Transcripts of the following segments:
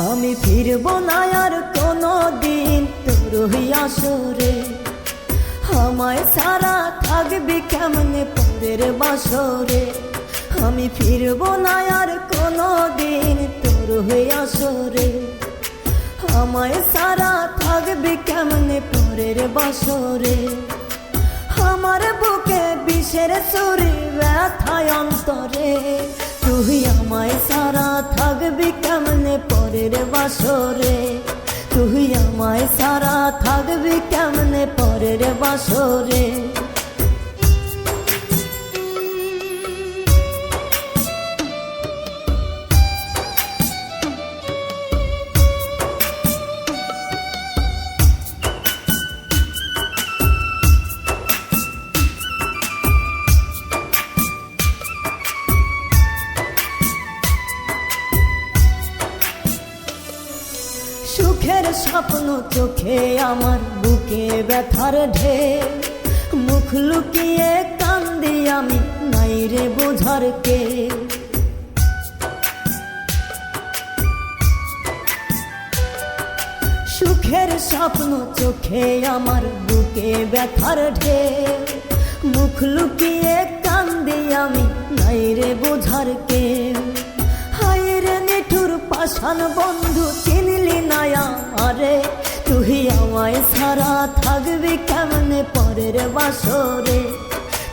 ফিরব না আর কোনো দিন তোর আসরে আমায় সারা থাকবি কেমনে পরের বাসরে? আমি ফিরব না আর কোনো দিন তোর আসরে। আমায় সারা থাকবি কেমনে পরের বাসরে? আমার বুকে বিষের সুরি ব্যথায় অন্তরে। তুই আমায় সারা থাকবি পরের বাসরে তুই আমায় সারা থাকবি কেমনে পরের বাসরে? স্বপ্ন চোখে আমার বুকে ব্যথার ঢেউ মুখ লুকিয়ে কান্দি আমি, নাই রে বোঝার কে। সুখের স্বপ্ন চোখে আমার বুকে ব্যথার ঢে মুখ লুকিয়ে কান্দি আমি, নাই রে বোঝার কে। হায় রে নিঠুর পাষাণ বন্ধু, চিনলি না আমারে তুই সারা থাকবি কেমনে পরের বাসরে?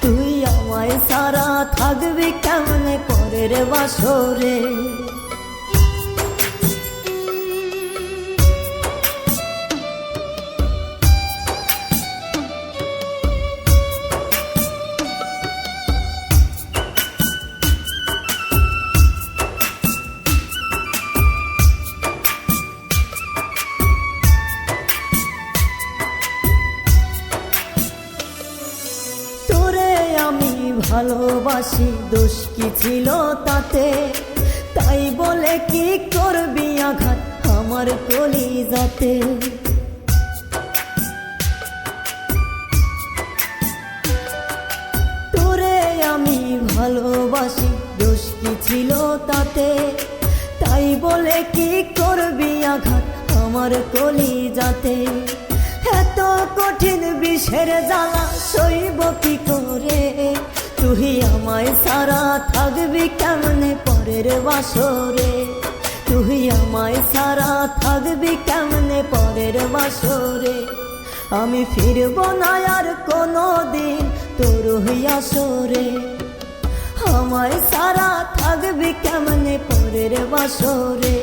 তুই আমায় সারা থাকবি কেমনে পরের বাসরে? ভালোবাসি, দোষ কি ছিল তাতে? তাই বলে কি করবি আঘাত আমার কলি যাতে তোরে আমি ভালোবাসি, দোষ কি ছিল তাতে? তাই বলে কি করবি আঘাত আমার কলি যাতে এত কঠিন বিষের জ্বালা সইব কি করে? তুই আমায় সারা থাকবি কেমনে পরের বাসরে? তুই আমায় সারা থাকবি কেমনে পরের বাসরে? আমি ফিরব না আর কোনো দিন তোর আসরে। আমায় সারা থাকবি কেমনে পরের বাসরে?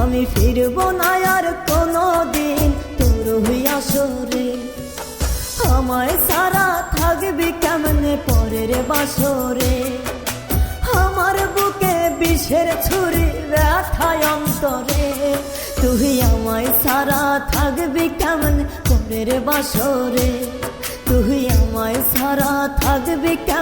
আমি ফিরব না আর কোনো দিন তোর আসরে। আমায় সারা থাকবি কেমনে বাসরে আমার বুকে বিষের ছুরি ব্যথায় অন্তরে। তুই আমায় সারা থাকবি কেমন পরের বাসরে? তুই আমায় সারা থাকবি কেমন